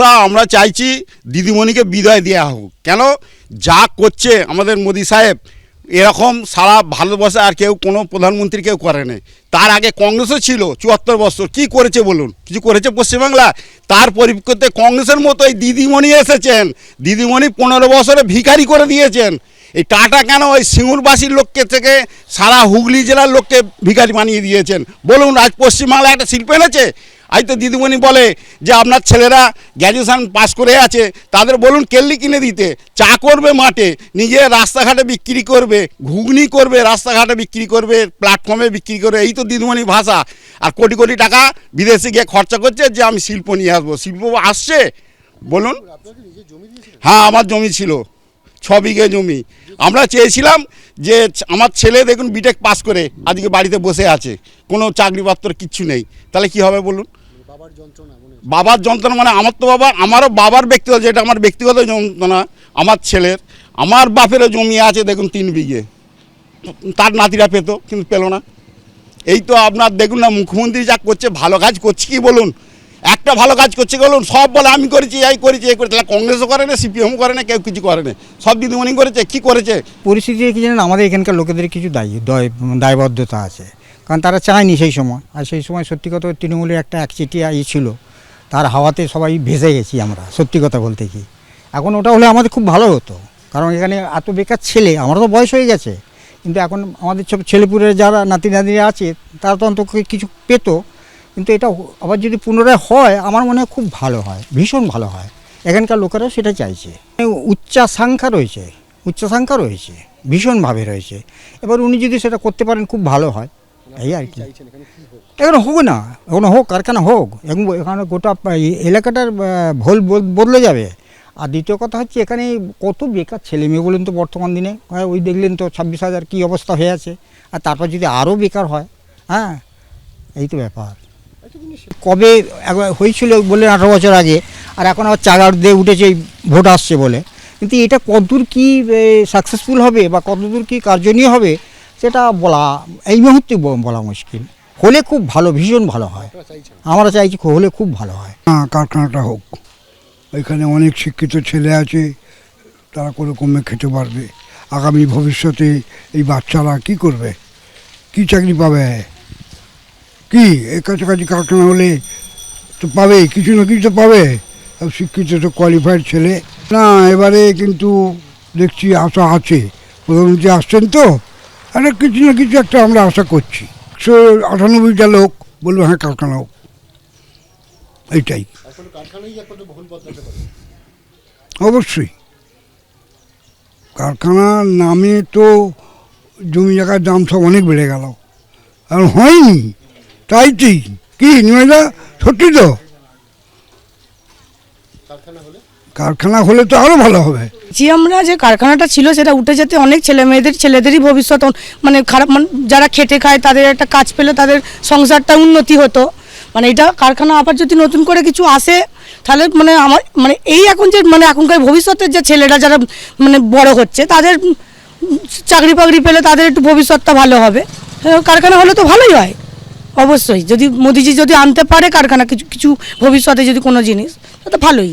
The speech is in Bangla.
আশা আমরা চাইছি দিদিমণিকে বিদায় দেওয়া হোক। কেন? যা করছে আমাদের মোদি সাহেব, এরকম সারা ভারতবর্ষে আর কেউ, কোনো প্রধানমন্ত্রী কেউ করে নাই। তার আগে কংগ্রেসও ছিল চুয়াত্তর বছর। কি করেছে বলুন? কিছু করেছে পশ্চিমবাংলা? তার পরিপ্রেক্ষিতে কংগ্রেসের মতো এই দিদিমণি এসেছেন। দিদিমণি পনেরো বছরে ভিখারি করে দিয়েছেন। এই টাটা কেন ওই সিঙ্গুরবাসীর লোককে থেকে সারা হুগলি জেলার লোককে ভিখারি বানিয়ে দিয়েছেন? বলুন, আজ পশ্চিমবাংলায় একটা শিল্প এনেছে? আজ তো দিদিমণি বলে যে আপনার ছেলেরা গ্র্যাজুয়েশান পাস করে আছে, তাদের বলুন কেল্লি কিনে দিতে। চা করবে মাঠে নিজে রাস্তাঘাটে বিক্রি করবে, ঘুগনি করবে, রাস্তাঘাটে বিক্রি করবে প্ল্যাটফর্মে বিক্রি করবে, এই তো দিদিমণি ভাষা। আর কোটি কোটি টাকা বিদেশে গিয়ে খরচা করছে যে আমি শিল্প নিয়ে আসব। শিল্প আসছে? বলুন। হ্যাঁ আমার জমি ছিল, ছ বিঘে জমি। আমরা চেয়েছিলাম যে আমার ছেলে দেখুন বিটেক পাস করে আজকে বাড়িতে বসে আছে, কোনো চাকরিপত্র কিচ্ছু নেই। তাহলে কি হবে বলুন? বাবার যন্ত্রণা মানে আমার তো বাবা আমারও বাবার ব্যক্তিগত যেটা আমার ব্যক্তিগত যন্ত্রণা আমার ছেলের আমার বাপেরও জমি আছে দেখুন তিন বিঘে। তার নাতিরা পেতো কিন্তু পেল না। এই তো আপনার দেখুন না মুখ্যমন্ত্রী যা করছে ভালো কাজ করছে কি বলুন? একটা ভালো কাজ করছে বলুন সব বলে আমি করেছি এই করেছি এই করেছি। তাহলে কংগ্রেসও করে না সিপিএমও করে না কেউ কিছু করে না। সব দিদিমণি করেছে কি করেছে? পরিস্থিতি কি জানেন? আমাদের এখানকার লোকেদের কিছু দায়ী দয় দায়বদ্ধতা আছে। কারণ তারা চায়নি সেই সময়। আর সেই সময় সত্যি কথা তৃণমূলের একটা একচেটিয়া ই ছিল, তার হাওয়াতে সবাই ভেসে গেছি আমরা, সত্যি কথা বলতে কি। এখন ওটা হলে আমাদের খুব ভালো হতো, কারণ এখানে এত বেকার ছেলে আমারও তো বয়স হয়ে গেছে, কিন্তু এখন আমাদের সব ছেলেপুরের যারা নাতি নাতিরা আছে, তারা তো অন্তত কিছু পেতো, কিন্তু এটা আবার যদি পুনরায় হয়, আমার মনে হয় খুব ভালো হয়, ভীষণ ভালো হয়। এখানকার লোকেরাও সেটা চাইছে। উচ্চাশাঙ্ক্ষা রয়েছে উচ্চাশাঙ্ক্ষা রয়েছে, ভীষণভাবে রয়েছে। এবার উনি যদি সেটা করতে পারেন, খুব ভালো হয়। এই আর কি। এখানে হোক? না এখন হোক কারখানা হোক এবং এখানে গোটা এলাকাটার ভোল বদ- বদলে যাবে। আর দ্বিতীয় কথা হচ্ছে এখানে কত বেকার ছেলে মেয়ে বলুন তো বর্তমান দিনে হ্যাঁ, ওই দেখলেন তো ছাব্বিশ হাজার কী অবস্থা হয়ে আছে। আর তারপর যদি আরও বেকার হয় হ্যাঁ এই তো ব্যাপার। কবে একবার হয়েছিল বলে আঠারো বছর আগে আর এখন আবার চাগার দিয়ে উঠেছে ভোট আসছে বলে। কিন্তু এটা কতদূর কি সাকসেসফুল হবে বা কতদূর কি কার্যনীয় হবে সেটা বলা, এই মুহূর্তে বলা মুশকিল। হলে খুব ভালো, ভীষণ ভালো হয়। আমরা চাইছি হলে খুব ভালো হয়। হ্যাঁ কারখানাটা হোক। এখানে অনেক শিক্ষিত ছেলে আছে, তারা কোনো কমে খেতে পারবে। আগামী ভবিষ্যতে এই বাচ্চারা কি করবে? কি চাকরি পাবে? কি? এর কাছাকাছি কারখানা হলে তো পাবে, কিছু না কিছু তো পাবে। শিক্ষিত তো কোয়ালিফাইড ছেলে। না, এবারে কিন্তু দেখছি আশা আছে। প্রধানমন্ত্রী আসছেন তো? একটা কিছু না কিছু একটা আমরা আশা করছি। একশো আটানব্বইটা লোক বলব হ্যাঁ কারখানা হোক। এইটাই। অবশ্যই। কারখানার নামে তো জমি জায়গার দাম সব অনেক বেড়ে গেল। আর হয়নি। তাই তুই কি নিমেদা সত্যি তো? কারখানা হলে তো আরও ভালো হবে। যে আমরা যে কারখানাটা ছিল সেটা উঠে যেতে অনেক ছেলে মেয়েদের ছেলেদেরই ভবিষ্যৎ মানে খারাপ মানে যারা খেটে খায় তাদের একটা কাজ পেলে তাদের সংসারটা উন্নতি হতো। মানে এটা কারখানা আবার যদি নতুন করে কিছু আসে তাহলে মানে আমার মানে এই এখন যে মানে এখনকার ভবিষ্যতের যে ছেলেরা যারা মানে বড় হচ্ছে তাদের চাকরি বাকরি পেলে তাদের একটু ভবিষ্যৎটা ভালো হবে। হ্যাঁ, কারখানা হলে তো ভালোই হয় অবশ্যই। যদি মোদিজি যদি আনতে পারে কারখানা কিছু কিছু ভবিষ্যতে যদি কোনো জিনিস তাহলে ভালোই।